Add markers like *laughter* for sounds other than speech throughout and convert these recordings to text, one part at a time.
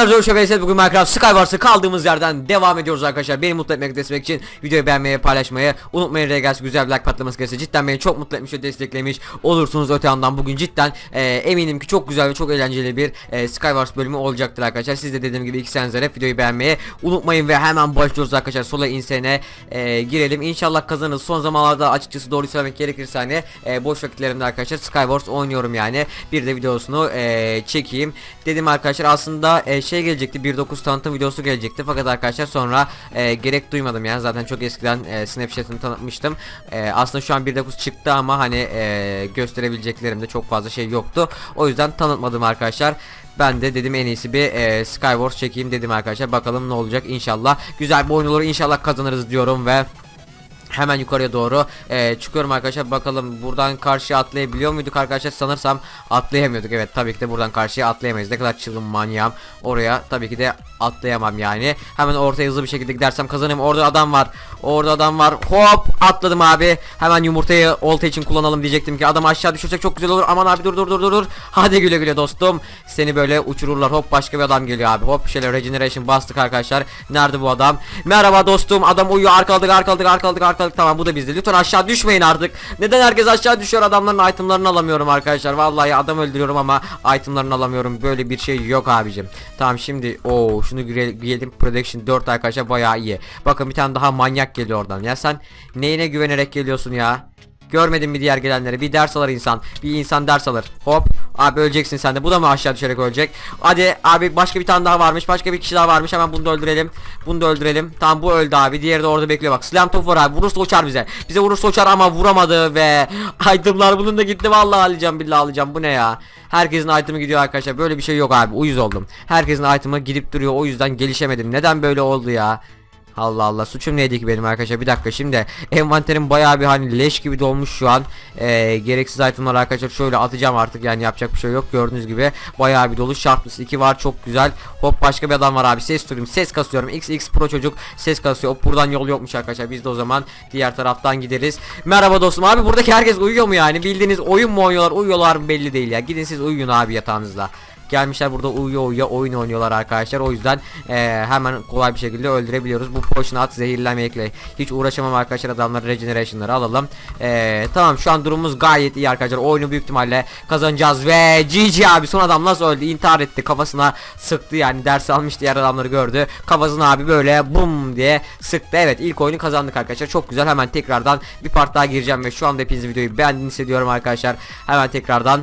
Selamlar Zorşa Veysel bugün Minecraft Skywars'ı kaldığımız yerden devam ediyoruz arkadaşlar. Beni mutlu etmek destek için videoyu beğenmeyi paylaşmayı unutmayın. Regals güzel bir like patlaması gelirse cidden beni çok mutlu etmiş ve desteklemiş olursunuz. Öte yandan bugün cidden e, eminim ki çok güzel ve çok eğlenceli bir e, Skywars bölümü olacaktır arkadaşlar. Siz de dediğim gibi iki senize hep videoyu beğenmeyi unutmayın ve hemen başlıyoruz arkadaşlar. Sola insene e, girelim. İnşallah kazanırız. Son zamanlarda açıkçası doğru söylemek gerekirse hani e, boş vakitlerimde arkadaşlar Skywars oynuyorum yani. Bir de videosunu e, çekeyim. Dedim arkadaşlar aslında e, şey gelecekti 1.9 tanıtım videosu gelecekti. Fakat arkadaşlar sonra e, gerek duymadım yani zaten çok eskiden e, Snapchat'ını tanıtmıştım. E, aslında şu an 1.9 çıktı ama hani e, gösterebileceklerimde çok fazla şey yoktu. O yüzden tanıtmadım arkadaşlar. Ben de dedim en iyisi bir e, Skywars çekeyim dedim arkadaşlar. Bakalım ne olacak inşallah. Güzel bir oyun olur inşallah kazanırız diyorum ve Hemen yukarıya doğru e, çıkıyorum arkadaşlar. Bakalım buradan karşıya atlayabiliyor muyduk arkadaşlar? Sanırsam atlayamıyorduk. Evet tabii ki de buradan karşıya atlayamayız. Ne kadar çılgın manyağım. Oraya tabii ki de atlayamam yani. Hemen ortaya hızlı bir şekilde gidersem kazanırım orada adam var. Orada adam var. Hop atladım abi. Hemen yumurtayı olta için kullanalım diyecektim ki adam aşağı düşürsek çok güzel olur. Aman abi dur dur dur dur dur. Hadi güle güle dostum. Seni böyle uçururlar. Hop başka bir adam geliyor abi. Hop şöyle regeneration bastık arkadaşlar. Nerede bu adam? Merhaba dostum. Adam uyuyor. Arkaladık arkaladık arkaladık arkaladık. Tamam bu da bizde. Lütfen aşağı düşmeyin artık. Neden herkes aşağı düşüyor? Adamların itemlarını alamıyorum arkadaşlar. Vallahi adam öldürüyorum ama itemlarını alamıyorum. Böyle bir şey yok abicim. Tamam şimdi o şunu gire- giyelim. Production 4 arkadaşlar bayağı iyi. Bakın bir tane daha manyak geliyor oradan. Ya sen neyine güvenerek geliyorsun ya Görmedin mi diğer gelenleri? Bir ders alır insan. Bir insan ders alır. Hop. Abi öleceksin sen de. Bu da mı aşağı düşerek ölecek? Hadi abi başka bir tane daha varmış. Başka bir kişi daha varmış. Hemen bunu da öldürelim. Bunu da öldürelim. Tamam bu öldü abi. Diğeri de orada bekliyor bak. Slam top var abi. Vurursa uçar bize. Bize vurursa uçar ama vuramadı ve *laughs* itemlar bunun da gitti. Vallahi alacağım billahi alacağım. Bu ne ya? Herkesin itemı gidiyor arkadaşlar. Böyle bir şey yok abi. Uyuz oldum. Herkesin itemı gidip duruyor. O yüzden gelişemedim. Neden böyle oldu ya? Allah Allah suçum neydi ki benim arkadaşlar? Bir dakika şimdi envanterim bayağı bir hani leş gibi dolmuş şu an. Ee, gereksiz itemler arkadaşlar şöyle atacağım artık yani yapacak bir şey yok. Gördüğünüz gibi bayağı bir dolu Sharpness 2 var çok güzel. Hop başka bir adam var abi ses duyuyorum ses kasıyorum. XX Pro çocuk ses kasıyor. Hop buradan yol yokmuş arkadaşlar biz de o zaman diğer taraftan gideriz. Merhaba dostum abi buradaki herkes uyuyor mu yani? Bildiğiniz oyun mu oynuyorlar uyuyorlar mı belli değil ya. Gidin siz uyuyun abi yatağınızda Gelmişler burada uyuyor uyuyor oyun oynuyorlar arkadaşlar. O yüzden eee, hemen kolay bir şekilde öldürebiliyoruz. Bu potion at zehirlenmekle hiç uğraşamam arkadaşlar. Adamlar regeneration'ları alalım. Eee, tamam şu an durumumuz gayet iyi arkadaşlar. Oyunu büyük ihtimalle kazanacağız ve GG abi son adam nasıl öldü? İntihar etti. Kafasına sıktı yani ders almış diğer adamları gördü. Kafasına abi böyle bum diye sıktı. Evet ilk oyunu kazandık arkadaşlar. Çok güzel. Hemen tekrardan bir part daha gireceğim ve şu anda hepiniz videoyu beğendiğinizi hissediyorum arkadaşlar. Hemen tekrardan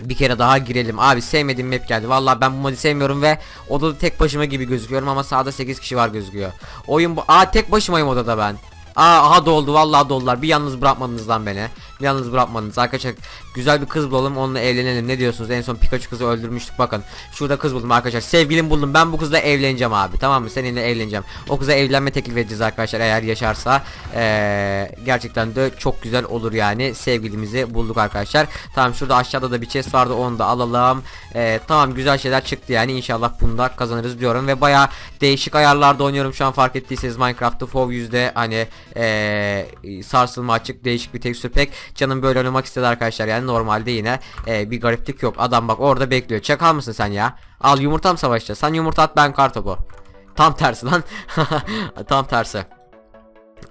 bir kere daha girelim. Abi sevmediğim map geldi. Vallahi ben bu modu sevmiyorum ve odada tek başıma gibi gözüküyorum ama sağda 8 kişi var gözüküyor. Oyun bu. Aa tek başımayım odada ben. Aa aha doldu vallahi doldular. Bir yalnız bırakmadınız lan beni. Yalnız bırakmadınız. Arkadaşlar güzel bir kız bulalım onunla evlenelim. Ne diyorsunuz? En son Pikachu kızı öldürmüştük bakın. Şurada kız buldum arkadaşlar. Sevgilim buldum. Ben bu kızla evleneceğim abi. Tamam mı? Seninle evleneceğim. O kıza evlenme teklif edeceğiz arkadaşlar eğer yaşarsa. Ee, gerçekten de çok güzel olur yani. Sevgilimizi bulduk arkadaşlar. Tamam şurada aşağıda da bir chest vardı. Onu da alalım. Ee, tamam güzel şeyler çıktı yani. İnşallah bunda kazanırız diyorum ve baya değişik ayarlarda oynuyorum şu an fark ettiyseniz Minecraft'ta FOV yüzde hani ee, sarsılma açık değişik bir tekstür pek canım böyle oynamak istedi arkadaşlar. Yani normalde yine ee, bir gariplik yok. Adam bak orada bekliyor. Çakal mısın sen ya? Al yumurtam savaşta sen yumurta at ben kartopu. Tam tersi lan. *laughs* Tam tersi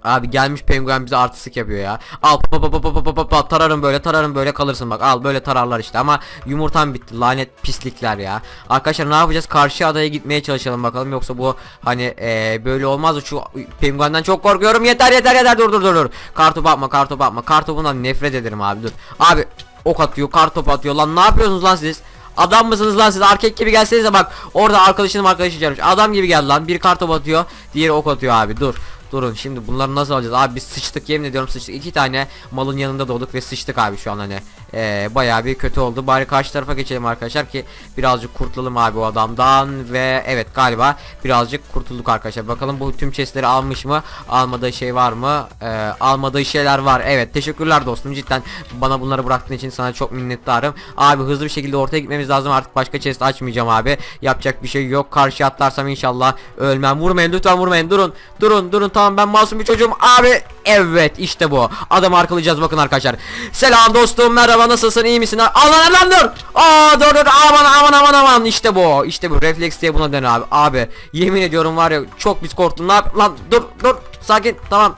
Abi gelmiş penguen bize artistik yapıyor ya. Al pa pa pa pa pa pa pa tararım böyle tararım böyle kalırsın bak al böyle tararlar işte ama yumurtam bitti lanet pislikler ya. Arkadaşlar ne yapacağız karşı adaya gitmeye çalışalım bakalım yoksa bu hani ee, böyle olmaz da şu penguenden çok korkuyorum yeter yeter yeter dur dur dur dur. Kartopu atma kartopu atma kartopundan nefret ederim abi dur. Abi ok atıyor kartopu atıyor lan ne yapıyorsunuz lan siz? Adam mısınız lan siz? Erkek gibi gelsenize bak. Orada arkadaşınım arkadaşı gelmiş. Adam gibi geldi lan. Bir kartop atıyor. Diğeri ok atıyor abi. Dur. Durun şimdi bunları nasıl alacağız? Abi biz sıçtık yemin ediyorum sıçtık. İki tane malın yanında doğduk ve sıçtık abi şu an hani ee, bayağı bir kötü oldu. Bari karşı tarafa geçelim arkadaşlar ki birazcık kurtulalım abi o adamdan ve evet galiba birazcık kurtulduk arkadaşlar. Bakalım bu tüm chestleri almış mı? Almadığı şey var mı? Ee, almadığı şeyler var. Evet teşekkürler dostum. Cidden bana bunları bıraktığın için sana çok minnettarım. Abi hızlı bir şekilde ortaya gitmemiz lazım. Artık başka chest açmayacağım abi. Yapacak bir şey yok. Karşı atlarsam inşallah ölmem. Vurmayın lütfen vurmayın. Durun durun durun. Tamam ben masum bir çocuğum. Abi evet işte bu. Adamı arkalayacağız. Bakın arkadaşlar. Selam dostum. Merhaba nasılsın iyi misin? Allah lan dur! Aa dur dur aman aman aman aman. İşte bu işte bu. Refleks diye buna den abi. Abi yemin ediyorum var ya çok biz korktum. Ne yap lan dur dur. Sakin tamam.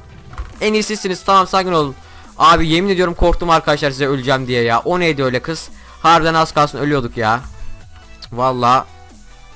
En iyisisiniz tamam sakin olun. Abi yemin ediyorum korktum arkadaşlar size öleceğim diye ya. O neydi öyle kız? Harbiden az kalsın ölüyorduk ya. Valla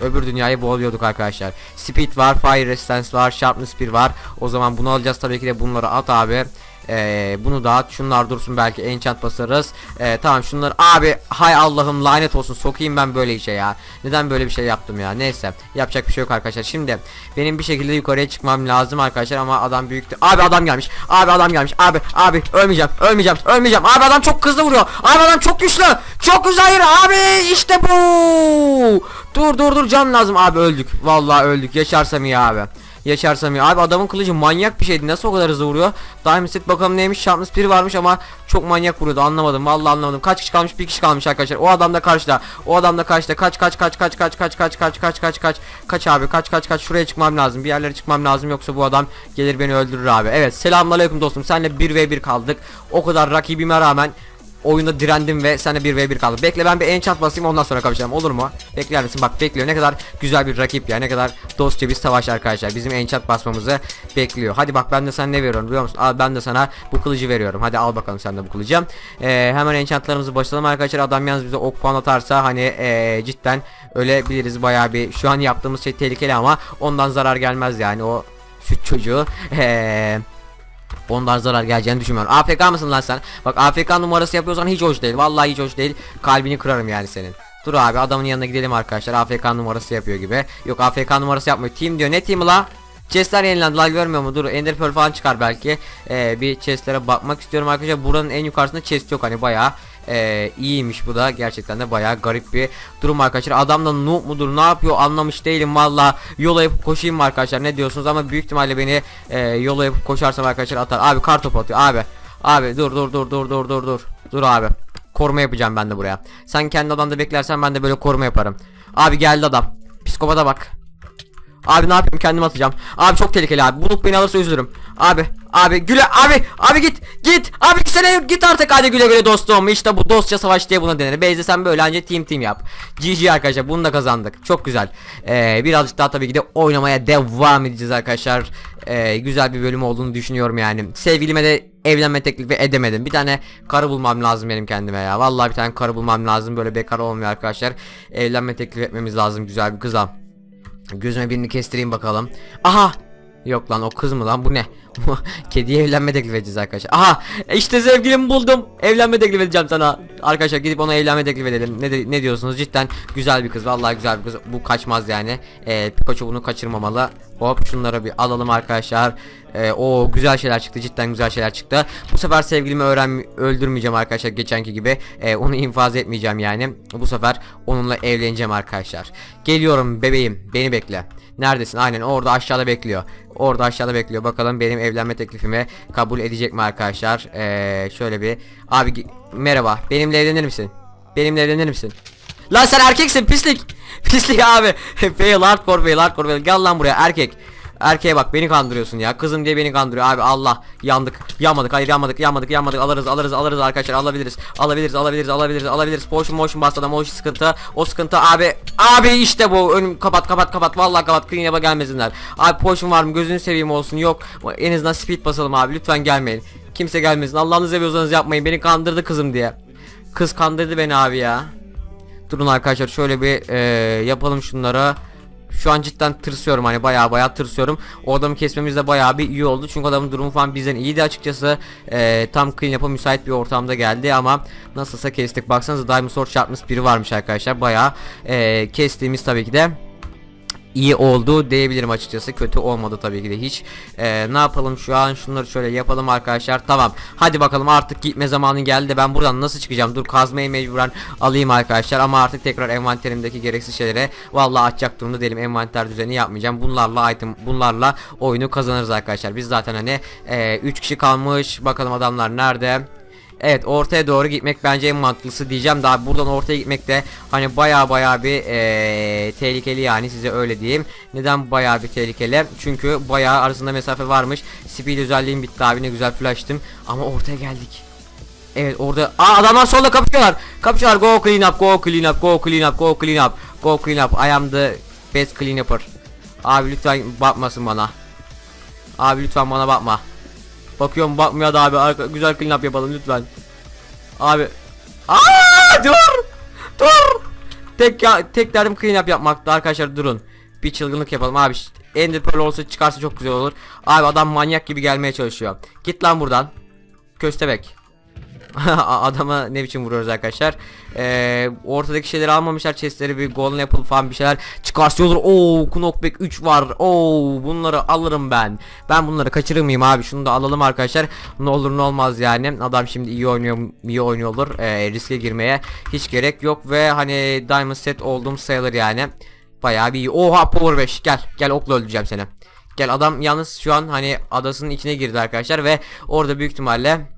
öbür dünyayı boğuluyorduk arkadaşlar. Speed var, Fire Resistance var, Sharpness 1 var. O zaman bunu alacağız tabii ki de bunları at abi. Ee, bunu da at. Şunlar dursun belki enchant basarız. Ee, tamam şunları abi hay Allah'ım lanet olsun sokayım ben böyle işe ya. Neden böyle bir şey yaptım ya? Neyse yapacak bir şey yok arkadaşlar. Şimdi benim bir şekilde yukarıya çıkmam lazım arkadaşlar ama adam büyüktü. Abi adam gelmiş. Abi adam gelmiş. Abi abi ölmeyeceğim. Ölmeyeceğim. Ölmeyeceğim. Abi adam çok hızlı vuruyor. Abi adam çok güçlü. Çok güzel abi işte bu. Dur dur dur can lazım abi öldük. Vallahi öldük. Yaşarsam iyi abi. Yaşarsam iyi. Abi adamın kılıcı manyak bir şeydi. Nasıl o kadar hızlı vuruyor? Diamond bakalım neymiş? Sharpness 1 varmış ama çok manyak vuruyordu. Anlamadım. Vallahi anlamadım. Kaç kişi kalmış? Bir kişi kalmış arkadaşlar. O adam da karşıda. O adam da karşıda. Kaç kaç kaç kaç kaç kaç kaç kaç kaç kaç kaç kaç abi kaç kaç kaç şuraya çıkmam lazım. Bir yerlere çıkmam lazım yoksa bu adam gelir beni öldürür abi. Evet selamünaleyküm dostum. Senle 1v1 kaldık. O kadar rakibime rağmen oyunda direndim ve sana 1v1 kaldı. Bekle ben bir enchant basayım ondan sonra kapışalım olur mu? Bekler misin? Bak bekliyor. Ne kadar güzel bir rakip ya. Ne kadar dostça bir savaş arkadaşlar. Bizim enchant basmamızı bekliyor. Hadi bak ben de sana ne veriyorum biliyor musun? Al ben de sana bu kılıcı veriyorum. Hadi al bakalım sen de bu kılıcı. Ee, hemen enchantlarımızı başlayalım arkadaşlar. Adam yalnız bize ok puan atarsa hani ee, cidden ölebiliriz bayağı bir. Şu an yaptığımız şey tehlikeli ama ondan zarar gelmez yani o süt çocuğu. Eee *laughs* Ondan zarar geleceğini düşünmüyorum. AFK mısın lan sen? Bak AFK numarası yapıyorsan hiç hoş değil. Vallahi hiç hoş değil. Kalbini kırarım yani senin. Dur abi adamın yanına gidelim arkadaşlar. AFK numarası yapıyor gibi. Yok AFK numarası yapmıyor. Team diyor. Ne team'i la? Chestler yenilendi la görmüyor mu? Dur Ender Pearl falan çıkar belki. Ee, bir chestlere bakmak istiyorum arkadaşlar. Buranın en yukarısında chest yok hani bayağı e, iyiymiş bu da gerçekten de bayağı garip bir durum arkadaşlar. Adam da noob mudur ne yapıyor anlamış değilim valla yola yapıp koşayım arkadaşlar ne diyorsunuz ama büyük ihtimalle beni e, yola yapıp koşarsam arkadaşlar atar. Abi kar topu atıyor abi. Abi dur dur dur dur dur dur dur. Dur abi. Koruma yapacağım ben de buraya. Sen kendi adamda beklersen ben de böyle koruma yaparım. Abi geldi adam. Psikopata bak. Abi ne yapayım kendimi atacağım. Abi çok tehlikeli abi. Bunu beni alırsa üzülürüm. Abi abi güle abi abi git git abi gitsene git artık hadi güle güle dostum. İşte bu dostça savaş diye buna denir. Beyze sen böyle anca team team yap. GG arkadaşlar bunu da kazandık. Çok güzel. Ee, birazcık daha tabii ki de oynamaya devam edeceğiz arkadaşlar. Ee, güzel bir bölüm olduğunu düşünüyorum yani. Sevgilime de evlenme teklifi edemedim. Bir tane karı bulmam lazım benim kendime ya. Vallahi bir tane karı bulmam lazım. Böyle bekar olmuyor arkadaşlar. Evlenme teklif etmemiz lazım güzel bir kıza. Gözüme birini kestireyim bakalım. Aha! Yok lan o kız mı lan bu ne? *laughs* Kediye evlenme teklif edeceğiz arkadaşlar. Aha! işte sevgilimi buldum. Evlenme teklif edeceğim sana. Arkadaşlar gidip ona evlenme teklif edelim. Ne, de- ne diyorsunuz? Cidden güzel bir kız. Vallahi güzel bir kız. Bu kaçmaz yani. Ee, Pikachu bunu kaçırmamalı. Hop şunları bir alalım arkadaşlar. Ee, o güzel şeyler çıktı. Cidden güzel şeyler çıktı. Bu sefer sevgilimi öğren öldürmeyeceğim arkadaşlar geçenki gibi. Ee, onu infaz etmeyeceğim yani. Bu sefer onunla evleneceğim arkadaşlar. Geliyorum bebeğim. Beni bekle. Neredesin? Aynen orada aşağıda bekliyor. Orada aşağıda bekliyor. Bakalım benim evlenme teklifimi kabul edecek mi arkadaşlar? Ee, şöyle bir abi merhaba. Benimle evlenir misin? Benimle evlenir misin? Lan sen erkeksin pislik. *laughs* Pislik abi. *laughs* fail hardcore fail hardcore fail. Gel lan buraya erkek. Erkeğe bak beni kandırıyorsun ya. Kızım diye beni kandırıyor abi Allah. Yandık. Yanmadık. Hayır yanmadık. Yanmadık. Yanmadık. Alırız. Alırız. Alırız arkadaşlar. Alabiliriz. Alabiliriz. Alabiliriz. Alabiliriz. Alabiliriz. Potion motion bastı adam. O sıkıntı. O sıkıntı abi. Abi işte bu. Önüm kapat kapat kapat. Vallahi kapat. Clean yap'a gelmesinler. Abi potion var mı? Gözünü seveyim olsun. Yok. En azından speed basalım abi. Lütfen gelmeyin. Kimse gelmesin. Allah'ını seviyorsanız yapmayın. Beni kandırdı kızım diye. Kız kandırdı beni abi ya. Durun arkadaşlar şöyle bir e, yapalım şunlara. Şu an cidden tırsıyorum hani baya baya tırsıyorum. O adamı kesmemiz de baya bir iyi oldu. Çünkü adamın durumu falan bizden iyiydi açıkçası. E, tam clean yap'a müsait bir ortamda geldi ama nasılsa kestik. Baksanıza Diamond Sword çarpmış biri varmış arkadaşlar. Baya e, kestiğimiz tabii ki de iyi oldu diyebilirim açıkçası. Kötü olmadı tabii ki de hiç. Ee, ne yapalım şu an şunları şöyle yapalım arkadaşlar. Tamam. Hadi bakalım artık gitme zamanı geldi. Ben buradan nasıl çıkacağım? Dur kazmayı mecburen alayım arkadaşlar. Ama artık tekrar envanterimdeki gereksiz şeylere vallahi açacak durumda değilim. Envanter düzeni yapmayacağım. Bunlarla item bunlarla oyunu kazanırız arkadaşlar. Biz zaten hani 3 kişi kalmış. Bakalım adamlar nerede? Evet ortaya doğru gitmek bence en mantıklısı diyeceğim daha buradan ortaya gitmek de hani baya baya bir eee, tehlikeli yani size öyle diyeyim. Neden baya bir tehlikeli? Çünkü baya arasında mesafe varmış. Speed özelliğim bitti abi ne güzel flash'tım ama ortaya geldik. Evet orada Aa adamlar solda kapışıyorlar. Kapışıyorlar. Go clean up, go clean up, go clean up, go clean up, go clean up. I am the best clean upper. Abi lütfen bakmasın bana. Abi lütfen bana bakma. Bakıyorum bakmıyor da abi. Arka, güzel clean up yapalım lütfen. Abi. Aa dur. Dur. Tek ya tek derdim clean up yapmakta arkadaşlar durun. Bir çılgınlık yapalım abi. Ender Pearl olsa çıkarsa çok güzel olur. Abi adam manyak gibi gelmeye çalışıyor. Git lan buradan. Köstebek. *laughs* Adama ne biçim vuruyoruz arkadaşlar. Ee, ortadaki şeyleri almamışlar. Chestleri bir golden apple falan bir şeyler çıkarsa olur. Oo, knockback 3 var. Oo, bunları alırım ben. Ben bunları kaçırır mıyım abi? Şunu da alalım arkadaşlar. Ne olur ne olmaz yani. Adam şimdi iyi oynuyor, iyi oynuyor olur. Ee, riske girmeye hiç gerek yok ve hani diamond set olduğum sayılır yani. Bayağı bir iyi. Oha power 5. Gel. Gel okla öldüreceğim seni. Gel adam yalnız şu an hani adasının içine girdi arkadaşlar ve orada büyük ihtimalle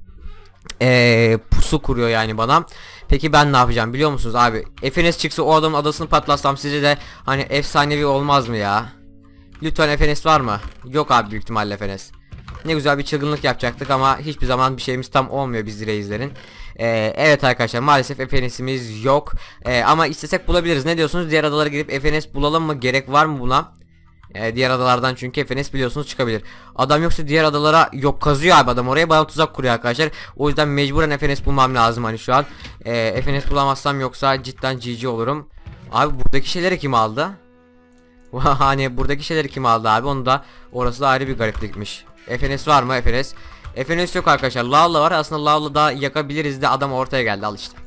eee pusu kuruyor yani bana. Peki ben ne yapacağım biliyor musunuz abi? FNS çıksa o adamın adasını patlatsam size de hani efsanevi olmaz mı ya? Lütfen FNS var mı? Yok abi büyük ihtimalle FNS. Ne güzel bir çılgınlık yapacaktık ama hiçbir zaman bir şeyimiz tam olmuyor biz reislerin. Ee, evet arkadaşlar maalesef FNS'imiz yok. Ee, ama istesek bulabiliriz. Ne diyorsunuz? Diğer adalara gidip FNS bulalım mı? Gerek var mı buna? Ee, diğer adalardan çünkü FNS biliyorsunuz çıkabilir. Adam yoksa diğer adalara yok kazıyor abi adam oraya bana tuzak kuruyor arkadaşlar. O yüzden mecburen FNS bulmam lazım hani şu an. Ee, FNS bulamazsam yoksa cidden GG olurum. Abi buradaki şeyleri kim aldı? *laughs* hani buradaki şeyleri kim aldı abi onu da orası da ayrı bir gariplikmiş. FNS var mı FNS? FNS yok arkadaşlar. Lavla var. Aslında Lavla da yakabiliriz de adam ortaya geldi al işte.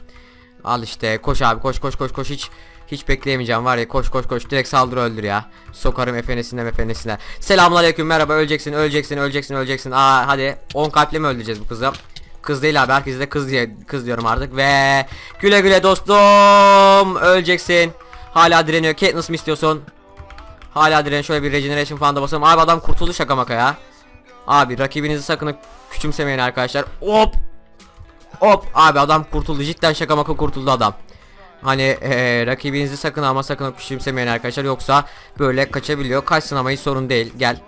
Al işte koş abi koş koş koş koş hiç hiç bekleyemeyeceğim var ya koş koş koş direkt saldır öldür ya. Sokarım efenesine efenesine. Selamünaleyküm merhaba öleceksin öleceksin öleceksin öleceksin. Aa hadi 10 kalple mi öldüreceğiz bu kızı? Kız değil abi herkese de kız diye kız diyorum artık ve güle güle dostum öleceksin. Hala direniyor. Katniss mi istiyorsun? Hala direniyor. Şöyle bir regeneration falan da basalım. Abi adam kurtuldu şaka maka ya. Abi rakibinizi sakın küçümsemeyin arkadaşlar. Hop. Hop abi adam kurtuldu. Cidden şaka maka kurtuldu adam. Hani eee, rakibinizi sakın ama sakın küçümsemeyin arkadaşlar yoksa böyle kaçabiliyor. Kaçsın ama hiç sorun değil. Gel.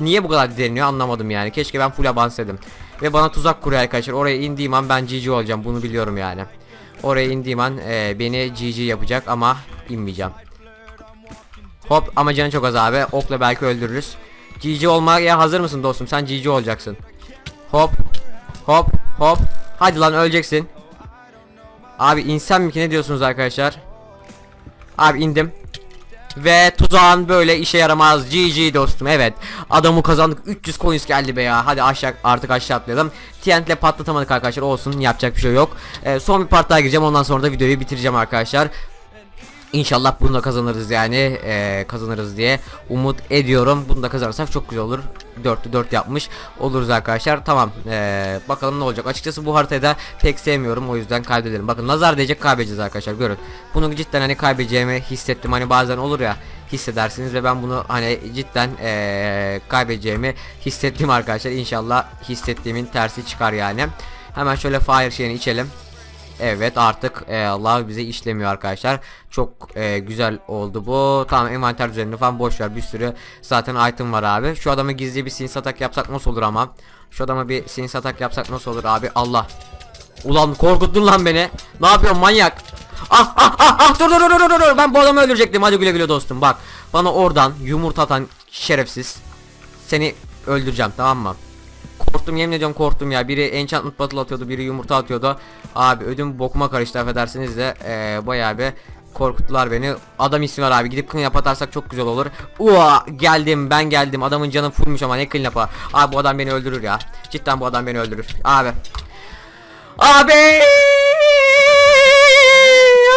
Niye bu kadar direniyor anlamadım yani. Keşke ben full abansaydım. Ve bana tuzak kuruyor arkadaşlar. Oraya indiğim an ben GG olacağım. Bunu biliyorum yani. Oraya indiğim an eee, beni GG yapacak ama inmeyeceğim. Hop ama canı çok az abi. Okla belki öldürürüz. GG olmaya hazır mısın dostum? Sen GG olacaksın. Hop. Hop. Hop. Hadi lan öleceksin. Abi insem mi ki? Ne diyorsunuz arkadaşlar? Abi indim. Ve tuzağın böyle işe yaramaz GG dostum evet. Adamı kazandık 300 coins geldi be ya. Hadi aşağı artık aşağı atlayalım. TNT ile patlatamadık arkadaşlar olsun yapacak bir şey yok. Ee, Son bir part daha gireceğim ondan sonra da videoyu bitireceğim arkadaşlar İnşallah bunu da kazanırız yani eee, kazanırız diye umut ediyorum. Bunu da kazanırsak çok güzel olur. 4'lü 4 yapmış oluruz arkadaşlar. Tamam. eee, bakalım ne olacak. Açıkçası bu haritayı da pek sevmiyorum. O yüzden kaybedelim. Bakın nazar değecek kaybedeceğiz arkadaşlar. Görün. Bunu cidden hani kaybedeceğimi hissettim. Hani bazen olur ya hissedersiniz ve ben bunu hani cidden eee kaybedeceğimi hissettim arkadaşlar. İnşallah hissettiğimin tersi çıkar yani. Hemen şöyle fire şeyini içelim. Evet artık e, Allah bize işlemiyor arkadaşlar. Çok e, güzel oldu bu. Tamam envanter düzenini falan boş ver. Bir sürü zaten item var abi. Şu adamı gizli bir sinsi atak yapsak nasıl olur ama? Şu adama bir sinsi atak yapsak nasıl olur abi? Allah. Ulan korkuttun lan beni. Ne yapıyorsun manyak? Ah ah ah ah dur dur dur dur dur. Ben bu adamı öldürecektim. Hadi güle güle dostum. Bak bana oradan yumurta atan şerefsiz. Seni öldüreceğim tamam mı? Korktum yemin ediyorum korktum ya. Biri enchantment battle atıyordu, biri yumurta atıyordu. Abi ödüm bokuma karıştı affedersiniz de ee, bayağı bir korkuttular beni. Adam ismi var abi. Gidip clean atarsak çok güzel olur. Ua geldim ben geldim. Adamın canı fullmuş ama ne clean up'a. Abi bu adam beni öldürür ya. Cidden bu adam beni öldürür. Abi. Abi.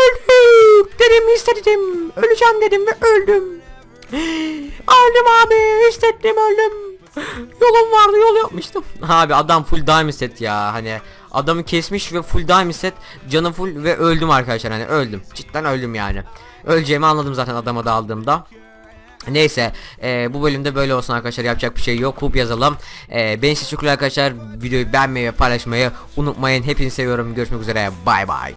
Öldüm. Dedim istedim. Öleceğim dedim ve öldüm. *gasps* Öldüm abi. Hissettim öldüm. Yolum vardı yol yapmıştım. Abi adam full diamond set ya hani adamı kesmiş ve full diamond set canı full ve öldüm arkadaşlar hani öldüm. Cidden öldüm yani. Öleceğimi anladım zaten adama da aldığımda. Neyse e, bu bölümde böyle olsun arkadaşlar yapacak bir şey yok hub yazalım e, Beni teşekkürler arkadaşlar videoyu beğenmeyi ve paylaşmayı unutmayın Hepinizi seviyorum görüşmek üzere bay bay